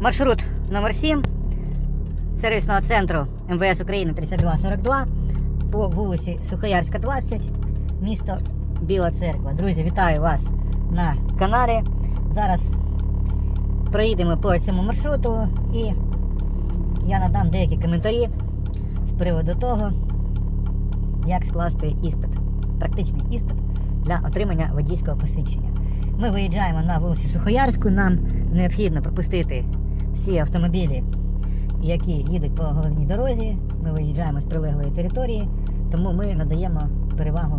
Маршрут номер 7 сервісного центру МВС України 3242 по вулиці Сухоярська, 20, місто Біла Церква. Друзі, вітаю вас на каналі. Зараз проїдемо по цьому маршруту і я надам деякі коментарі з приводу того, як скласти іспит, практичний іспит для отримання водійського посвідчення. Ми виїжджаємо на вулицю Сухоярську, нам необхідно пропустити всі автомобілі, які їдуть по головній дорозі. Ми виїжджаємо з прилеглої території, тому ми надаємо перевагу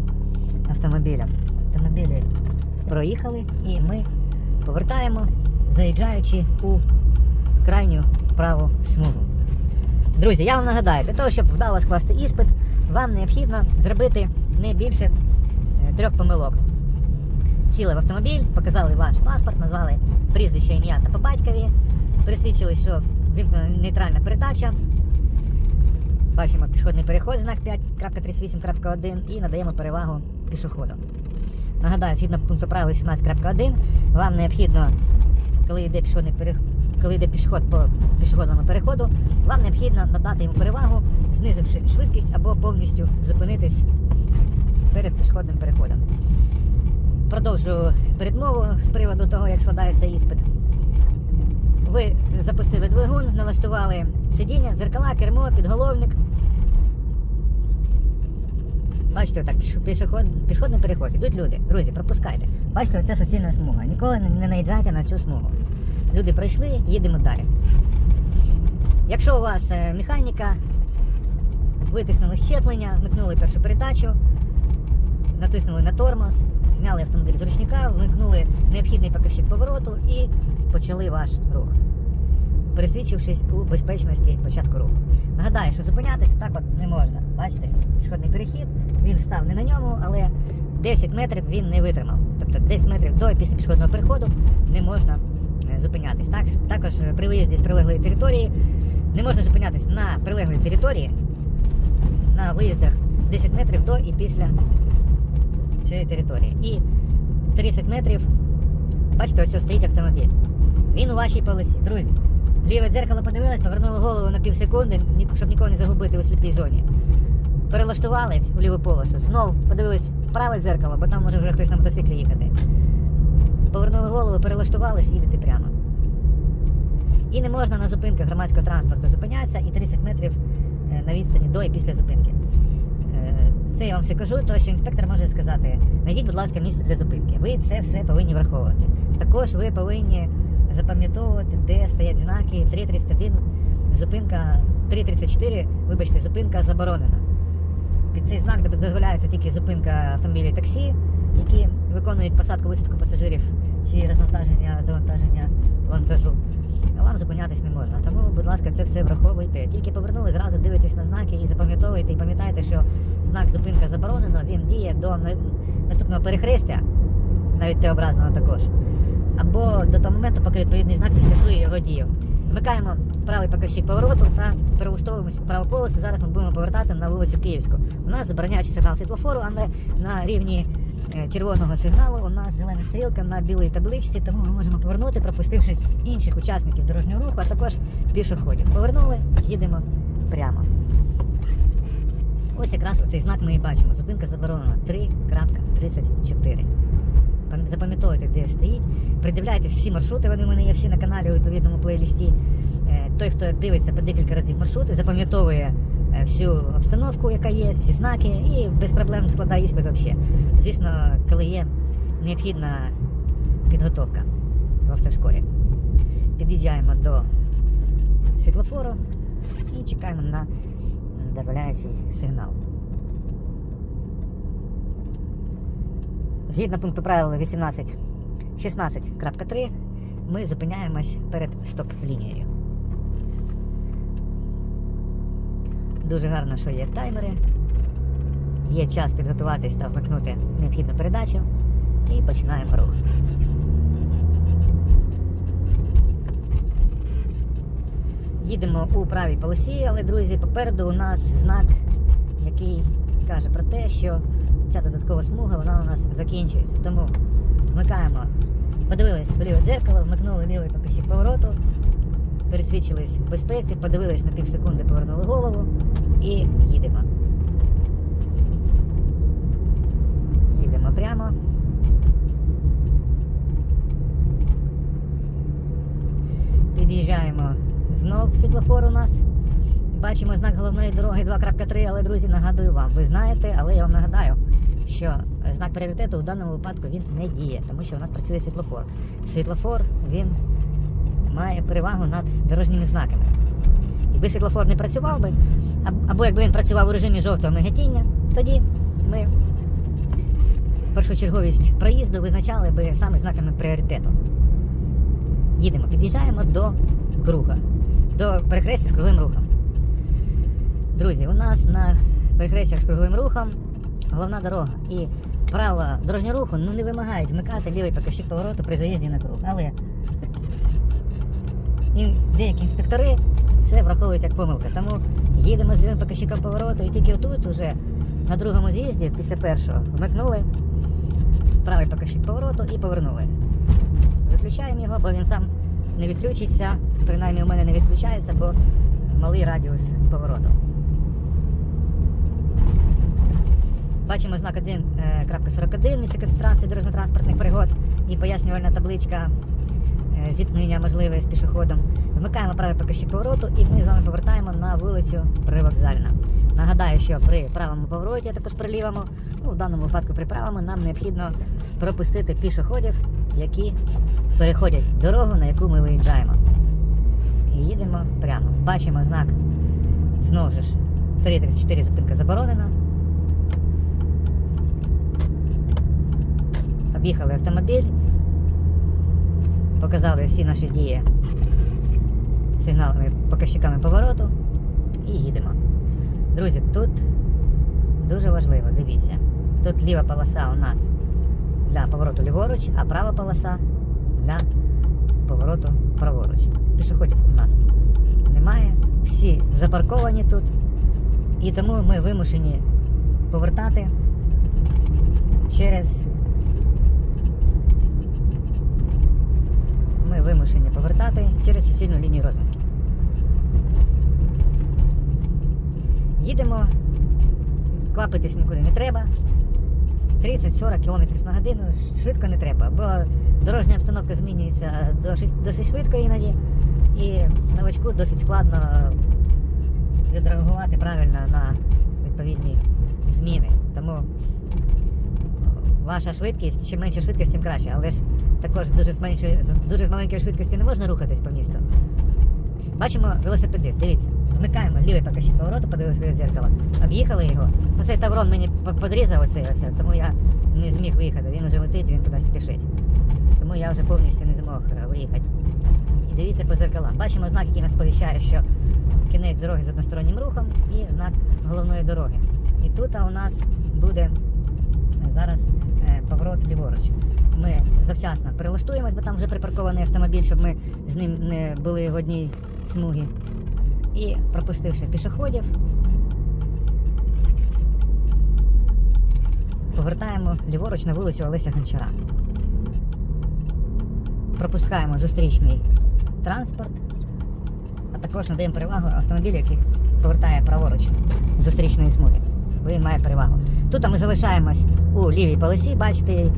автомобілям. Автомобілі проїхали і ми повертаємо, заїжджаючи у крайню праву смугу. Друзі, я вам нагадаю, для того, щоб вдало скласти іспит, вам необхідно зробити не більше е, трьох помилок. Сіли в автомобіль, показали ваш паспорт, назвали прізвище, ім'я та по батькові, присвідчили, що вимкнена нейтральна передача. Бачимо пішохідний переход, знак 5.38.1 і надаємо перевагу пішоходу. Нагадаю, згідно пункту правил 18.1, вам необхідно, коли йде пішохідний переход, коли йде пішоход по пішохідному переходу, вам необхідно надати йому перевагу, знизивши швидкість або повністю зупинитись перед пішохідним переходом. Продовжую передмову з приводу того, як складається іспит. Ви запустили двигун, налаштували сидіння, дзеркала, кермо, підголовник. Бачите, так, пішоход, пішохідний переход. Ідуть люди. Друзі, пропускайте. Бачите, оце суцільна смуга. Ніколи не, наїжджайте на цю смугу. Люди пройшли, їдемо далі. Якщо у вас е, механіка, витиснули щеплення, вмикнули першу передачу, натиснули на тормоз, зняли автомобіль з ручника, вмикнули необхідний показчик повороту і почали ваш рух, пересвідчившись у безпечності початку руху. Нагадаю, що зупинятися так от не можна. Бачите, пішохідний перехід, він встав не на ньому, але 10 метрів він не витримав. Тобто 10 метрів до і після пішохідного переходу не можна е, зупинятись. Так, також при виїзді з прилеглої території не можна зупинятись на прилеглій території на виїздах 10 метрів до і після цієї території. І 30 метрів, бачите, ось стоїть автомобіль. Він у вашій полосі. Друзі, ліве дзеркало подивилось, повернули голову на пів секунди, щоб нікого не загубити у сліпій зоні. Перелаштувались в ліву полосу, знов подивились в праве дзеркало, бо там може вже хтось на мотоциклі їхати. Повернули голову, перелаштувались, їдете прямо. І не можна на зупинках громадського транспорту зупинятися і 30 метрів е, на відстані до і після зупинки. Е, Це я вам все кажу, тому що інспектор може сказати: знайдіть, будь ласка, місце для зупинки. Ви це все повинні враховувати. Також ви повинні запам'ятовувати, де стоять знаки 3.31, зупинка 3.34, вибачте, зупинка заборонена. Під цей знак дозволяється тільки зупинка автомобілів таксі, які виконують посадку висадку пасажирів чи розвантаження, завантаження вантажу. А вам зупинятись не можна. Тому, будь ласка, це все враховуйте. Тільки повернули, зразу дивитесь на знаки і запам'ятовуйте, і пам'ятайте, що знак зупинка заборонено, він діє до наступного перехрестя, навіть Т-образного також. Або до того моменту, поки відповідний знак не скасує його дію. Вмикаємо правий показчик повороту та перелаштовуємось у праву полосу. Зараз ми будемо повертати на вулицю Київську. У нас забороняючий сигнал світлофору, але на рівні е, червоного сигналу у нас зелена стрілка на білій табличці, тому ми можемо повернути, пропустивши інших учасників дорожнього руху, а також пішоходів. Повернули, їдемо прямо. Ось якраз оцей знак ми і бачимо. Зупинка заборонена 3.34. Пам- Запам'ятовуйте, де стоїть. Придивляйтесь всі маршрути, вони в мене є всі на каналі у відповідному плейлісті. Е, Той, хто дивиться по декілька разів маршрути, запам'ятовує е, всю обстановку, яка є, всі знаки, і без проблем складає іспит взагалі. Звісно, коли є необхідна підготовка в автошколі. Під'їжджаємо до світлофору і чекаємо на дозволяючий сигнал. Згідно пункту правил 18 16.3 ми зупиняємось перед стоп-лінією. Дуже гарно, що є таймери. Є час підготуватись та вмикнути необхідну передачу. І починаємо рух. Їдемо у правій полосі, але, друзі, попереду у нас знак, який каже про те, що ця додаткова смуга вона у нас закінчується. Тому вмикаємо, подивились в ліве дзеркало, вмикнули лівий показчик повороту, пересвідчились в безпеці, подивились на півсекунди, повернули голову і їдемо. Їдемо прямо. Під'їжджаємо знов світлофор у нас. Бачимо знак головної дороги 2.3, але друзі, нагадую вам, ви знаєте, але я вам нагадаю, що знак пріоритету у даному випадку він не діє, тому що у нас працює світлофор. Світлофор він має перевагу над дорожніми знаками. Якби світлофор не працював би, або якби він працював у режимі жовтого мигатіння, тоді ми першочерговість проїзду визначали би саме знаками пріоритету. Їдемо, під'їжджаємо до круга, до перехрестя з круговим рухом. Друзі, у нас на перехрестях з круговим рухом головна дорога. І правила дорожнього руху ну, не вимагають вмикати лівий показчик повороту при заїзді на круг. Але деякі інспектори все враховують як помилка. Тому їдемо з лівим показчиком повороту і тільки отут, уже на другому з'їзді, після першого, вмикнули правий показчик повороту і повернули. Виключаємо його, бо він сам не відключиться. Принаймні у мене не відключається, бо малий радіус повороту. Бачимо знак 1.41 місце концентрації дорожньо-транспортних пригод і пояснювальна табличка е, зіткнення можливе з пішоходом. Вмикаємо правий показчик повороту і ми з вами повертаємо на вулицю Привокзальна. Нагадаю, що при правому повороті, а також при лівому, ну в даному випадку при правому, нам необхідно пропустити пішоходів, які переходять дорогу, на яку ми виїжджаємо. І їдемо прямо. Бачимо знак знову ж 3.34 зупинка заборонена. Об'їхали автомобіль, показали всі наші дії сигналами, показчиками повороту і їдемо. Друзі, тут дуже важливо, дивіться. Тут ліва полоса у нас для повороту ліворуч, а права полоса для повороту праворуч. Пішоходів у нас немає, всі запарковані тут, і тому ми вимушені повертати через. Ми вимушені повертати через суцільну лінію розмітки. Їдемо, квапитись нікуди не треба. 30-40 км на годину швидко не треба, бо дорожня обстановка змінюється досить, швидко іноді, і новачку досить складно відреагувати правильно на відповідні зміни. Тому ваша швидкість, чим менша швидкість, тим краще. Але ж також дуже з меншої, дуже з маленької швидкості не можна рухатись по місту. Бачимо велосипедист, дивіться, вмикаємо лівий показчик повороту, подивилися в дзеркало, об'їхали його. Ну цей таврон мені по- подрізав оцей ось, тому я не зміг виїхати. Він вже летить, він кудись спішить. Тому я вже повністю не змог е, виїхати. І дивіться по зеркалам. Бачимо знак, який нас сповіщає, що кінець дороги з одностороннім рухом і знак головної дороги. І тут у нас буде зараз поворот ліворуч. Ми завчасно перелаштуємось, бо там вже припаркований автомобіль, щоб ми з ним не були в одній смугі. І пропустивши пішоходів, повертаємо ліворуч на вулицю Олеся Гончара. Пропускаємо зустрічний транспорт, а також надаємо перевагу автомобілю, який повертає праворуч зустрічної смуги. Бо він має перевагу. Тут ми залишаємось у лівій полосі, бачите, е,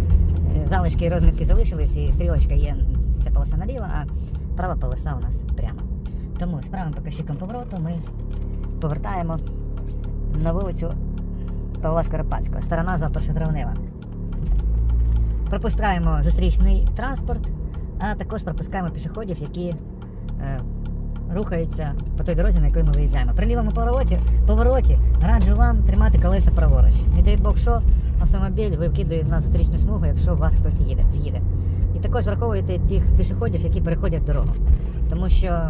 залишки і розмітки залишились, і стрілочка є, ця полоса наліво, а права полоса у нас прямо. Тому з правим показчиком повороту ми повертаємо на вулицю Павла Скоропадського, стара назва першотравнева. Пропускаємо зустрічний транспорт, а також пропускаємо пішоходів, які е, рухаються по той дорозі, на якій ми виїжджаємо. При лівому повороті, повороті раджу вам тримати колеса праворуч. Не дай Бог, що автомобіль викидує на зустрічну смугу, якщо у вас хтось їде. їде. І також враховуйте тих пішоходів, які переходять дорогу. Тому що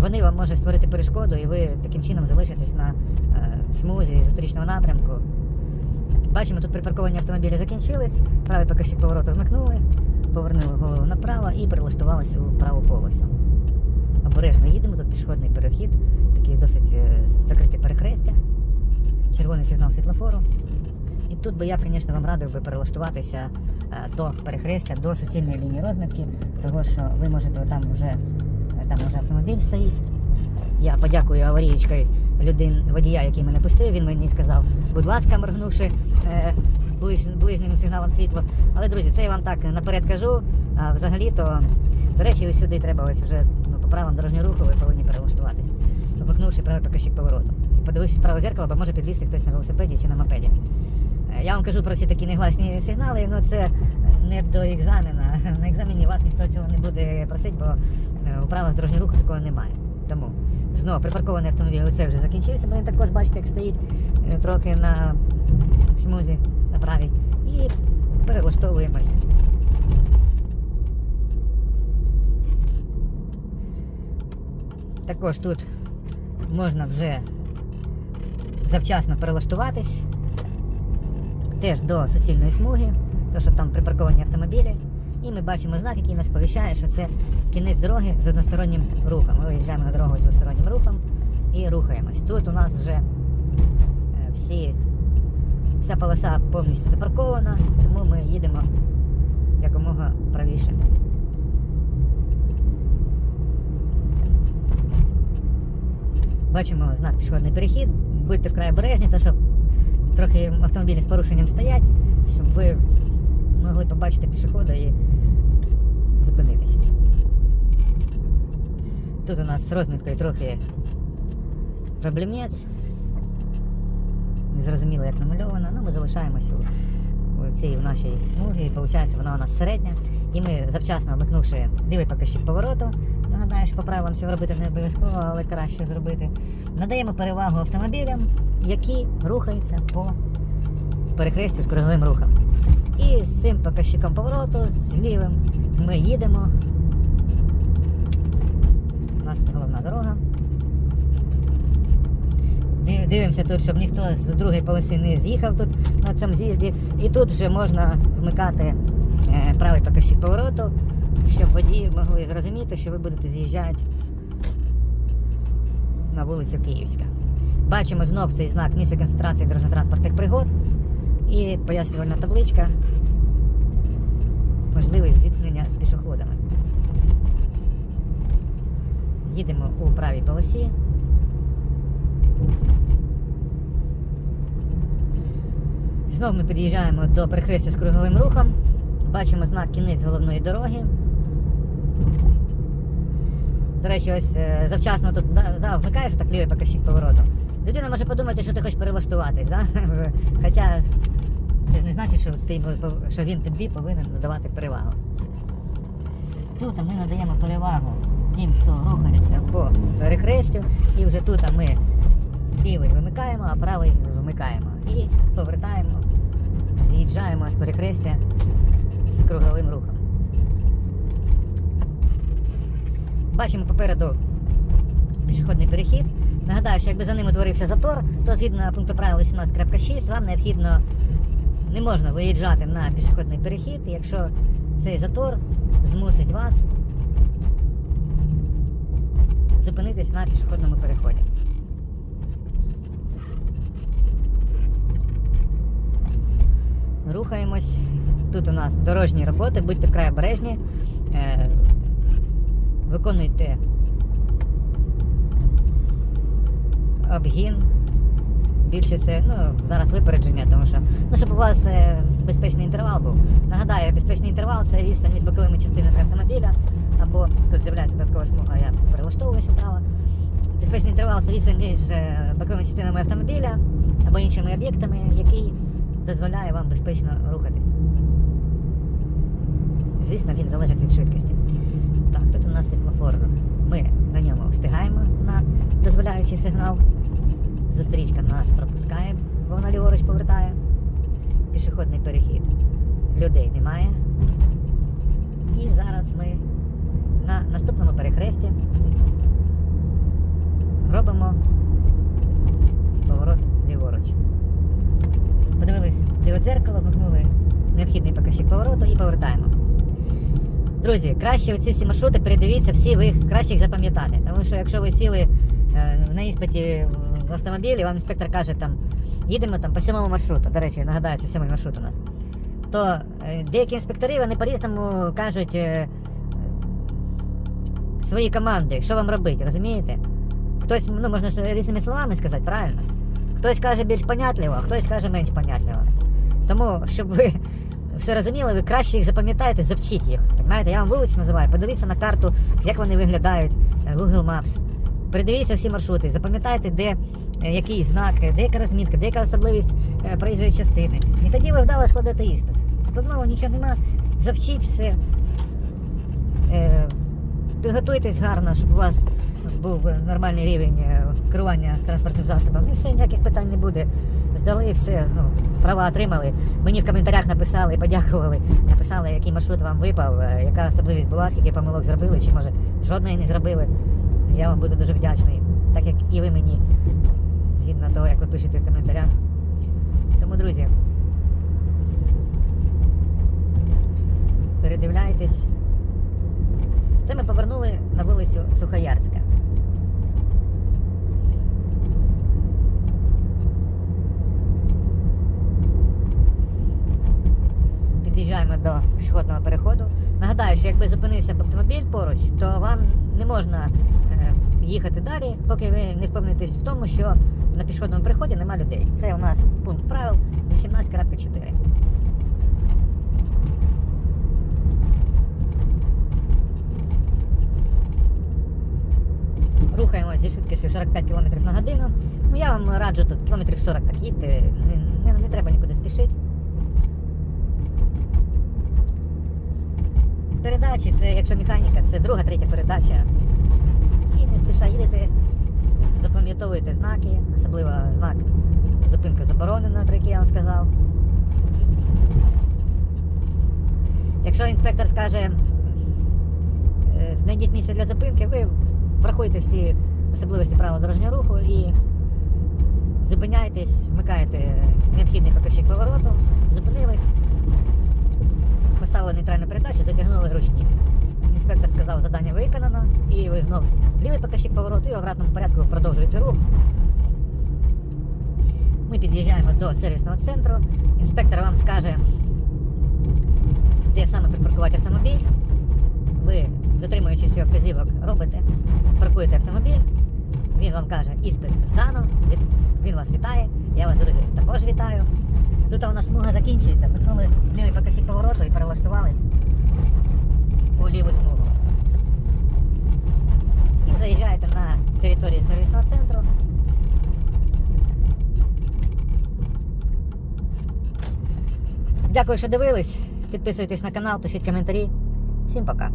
вони вам можуть створити перешкоду, і ви таким чином залишитесь на е, смузі зустрічного напрямку. Бачимо, тут припарковані автомобілі закінчились, правий показчик повороту вмикнули, повернули голову направо і прилаштувалися у праву полосу. Обережно їдемо, тут пішохідний перехід, такий досить е, закрите перехрестя, червоний сигнал світлофору. І тут би я, звісно, вам радив би перелаштуватися е, до перехрестя, до суцільної лінії розмітки, тому що ви можете там вже е, там вже автомобіль стоїть. Я подякую аварієчкою людин, водія, який мене пустив. Він мені сказав, будь ласка, моргнувши ближ, ближнім сигналом світла. Але, друзі, це я вам так наперед кажу. А взагалі-то, до речі, ось сюди треба ось вже правилам дорожнього руху ви повинні перелаштуватися, вмикнувши правий показчик повороту. І подивившись в зеркало, бо може підлізти хтось на велосипеді чи на мопеді. Е, Я вам кажу про ці такі негласні сигнали, ну це не до екзамена. На екзамені вас ніхто цього не буде просити, бо е, у правилах дорожнього руху такого немає. Тому знову припаркований автомобіль оце вже закінчився, бо він також, бачите, як стоїть е, трохи на смузі на правій. І перелаштовуємось. Також тут можна вже завчасно перелаштуватись теж до суцільної смуги, то що там припарковані автомобілі. І ми бачимо знак, який нас сповіщає, що це кінець дороги з одностороннім рухом. Ми виїжджаємо на дорогу з двостороннім рухом і рухаємось. Тут у нас вже е, всі, вся полоса повністю запаркована, тому ми їдемо якомога правіше. Бачимо знак пішохідний перехід. Будьте вкрай обережні, то що трохи автомобілі з порушенням стоять, щоб ви могли побачити пішохода і зупинитися. Тут у нас з розміткою трохи проблемець. Незрозуміло, як намальовано, але ми залишаємося у, цій в нашій смугі. Виходить, вона у нас середня. І ми завчасно вмикнувши лівий покажчик повороту, нагадаю, що по правилам цього робити не обов'язково, але краще зробити. Надаємо перевагу автомобілям, які рухаються по перехрестю з круговим рухом. І з цим показчиком повороту, з лівим, ми їдемо. У нас головна дорога. Дивимося тут, щоб ніхто з другої полоси не з'їхав тут на цьому з'їзді. І тут вже можна вмикати е, правий показчик повороту, щоб водії могли зрозуміти, що ви будете з'їжджати на вулицю Київська. Бачимо знов цей знак місце концентрації дорожньо-транспортних пригод і пояснювальна табличка. Можливість зіткнення з пішоходами. Їдемо у правій полосі. Знов ми під'їжджаємо до перехрестя з круговим рухом. Бачимо знак кінець головної дороги. До речі, ось е, завчасно тут да, да, вмикаєш так лівий показчик повороту. Людина може подумати, що ти хочеш перелаштуватись, да? Хоча це ж не значить, що, ти, що він тобі повинен надавати перевагу. Тут ми надаємо перевагу тим, хто рухається по перехрестю, і вже тут ми лівий вимикаємо, а правий вмикаємо. І повертаємо, з'їжджаємо з перехрестя з круговим рухом. Бачимо попереду пішохідний перехід. Нагадаю, що якби за ним утворився затор, то згідно пункту правил 18.6 вам необхідно не можна виїжджати на пішохідний перехід, якщо цей затор змусить вас зупинитись на пішохідному переході. Рухаємось. Тут у нас дорожні роботи, будьте вкрай обережні. Виконуйте обгін. Більше це, ну, зараз випередження, тому що, ну, щоб у вас е, безпечний інтервал був. Нагадаю, безпечний інтервал це відстань між боковими частинами автомобіля, або тут з'являється додаткова смуга, я перелаштовуюсь вправо. Безпечний інтервал це відстань між е, боковими частинами автомобіля або іншими об'єктами, який дозволяє вам безпечно рухатись. Звісно, він залежить від швидкості. Нас світлофор. Ми на ньому встигаємо на дозволяючий сигнал. Зустрічка нас пропускає, бо вона ліворуч повертає. Пішохідний перехід. Людей немає. І зараз ми на наступному перехресті робимо поворот ліворуч. Подивились ліве дзеркало, вмикнули необхідний показчик повороту і повертаємо. Друзі, краще оці всі маршрути передивіться, всі ви краще їх запам'ятати. Тому що якщо ви сіли е, на іспиті в автомобілі, вам інспектор каже, там, їдемо там по сьомому маршруту. До речі, нагадаю, це сьомий маршрут у нас. То е, деякі інспектори вони по-різному кажуть, е, свої команди, що вам робити, розумієте? Хтось, ну можна ж різними словами сказати, правильно? Хтось каже більш понятливо, а хтось каже менш понятливо. Тому, щоб ви все розуміли, ви краще їх запам'ятаєте, завчіть їх. Понимаєте? Я вам вулиці називаю, подивіться на карту, як вони виглядають, е, Google Maps. Передивіться всі маршрути, запам'ятайте, де е, який знак, деяка де яка розмітка, де особливість е, проїжджої частини. І тоді ви вдало складете іспит. Складного нічого нема, завчіть все. Підготуйтесь гарно, щоб у вас був нормальний рівень е, керування транспортним засобом. І все, ніяких питань не буде. Здали все, ну, права отримали. Мені в коментарях написали, подякували, написали, який маршрут вам випав, е, яка особливість була, скільки помилок зробили, чи може жодної не зробили. Я вам буду дуже вдячний, так як і ви мені, згідно того, як ви пишете в коментарях. Тому, друзі, передивляйтесь. Це ми повернули на вулицю Сухоярська. Під'їжджаємо до пішохідного переходу. Нагадаю, що якби зупинився б автомобіль поруч, то вам не можна е, їхати далі, поки ви не впевнитесь в тому, що на пішохідному переході нема людей. Це у нас пункт правил 18.4. Рухаємося зі швидкістю 45 км на годину. Ну я вам раджу тут кілометрів 40 так їдьте, не, не, не треба нікуди спішити. Передачі, це якщо механіка, це друга, третя передача. І не спіша їдете, запам'ятовуєте знаки, особливо знак зупинка заборонена, про який я вам сказав. Якщо інспектор скаже, е, знайдіть місце для зупинки, ви врахуйте всі особливості правил дорожнього руху і зупиняйтесь, вмикаєте необхідний покажчик повороту, зупинились, поставили нейтральну передачу, затягнули ручник. Інспектор сказав, завдання виконано, і ви знов лівий покажчик повороту і в обратному порядку продовжуєте рух. Ми під'їжджаємо до сервісного центру. Інспектор вам скаже, де саме припаркувати автомобіль. Ви, дотримуючись його вказівок, робите, паркуєте автомобіль. Він вам каже, іспит здано, він вас вітає. Я вас, друзі, також вітаю. Тут у нас смуга закінчується. Виткнули лівий покажчик повороту і перелаштувались у ліву смугу. І заїжджаєте на територію сервісного центру. Дякую, що дивились. Підписуйтесь на канал, пишіть коментарі. Всім пока.